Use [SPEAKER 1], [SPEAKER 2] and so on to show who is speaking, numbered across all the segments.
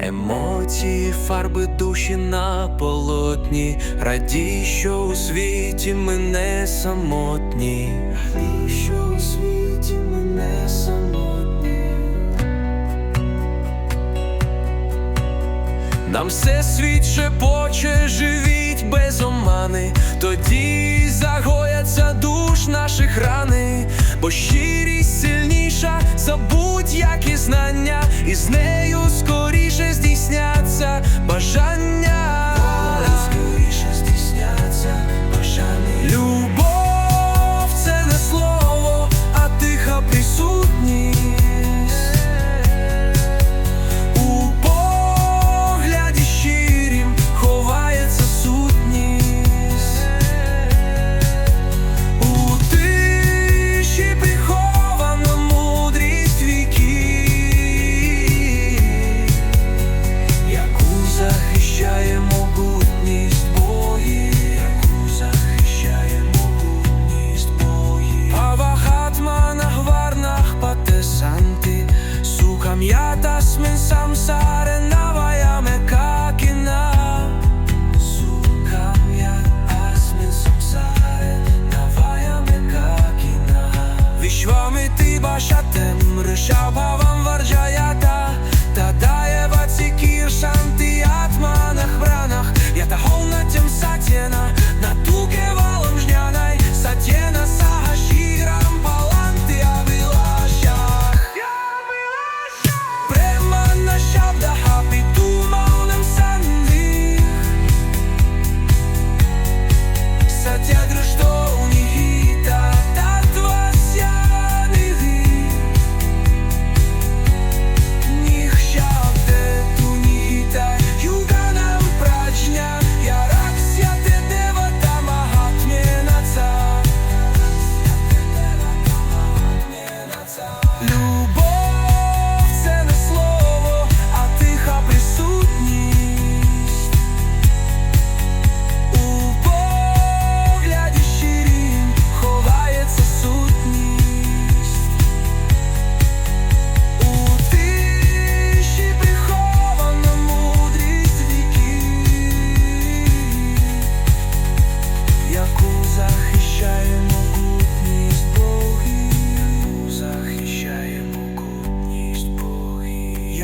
[SPEAKER 1] Емоції, фарби душі на полотні, радій, що у світі ми не самотні. Радій, що у світі ми не самотні. Нам все світ шепоче, живіть без омани, тоді щирість сильніша. За будь-які знання, і з нею скоріше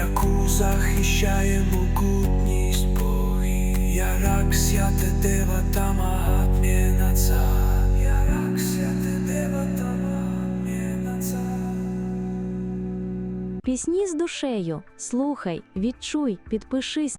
[SPEAKER 1] яку захищає могутність Богів. Ярак сяте дева тамагатмєнаца Ярак сяте дева ца,
[SPEAKER 2] Пісні з душею. Слухай, відчуй, підпишись.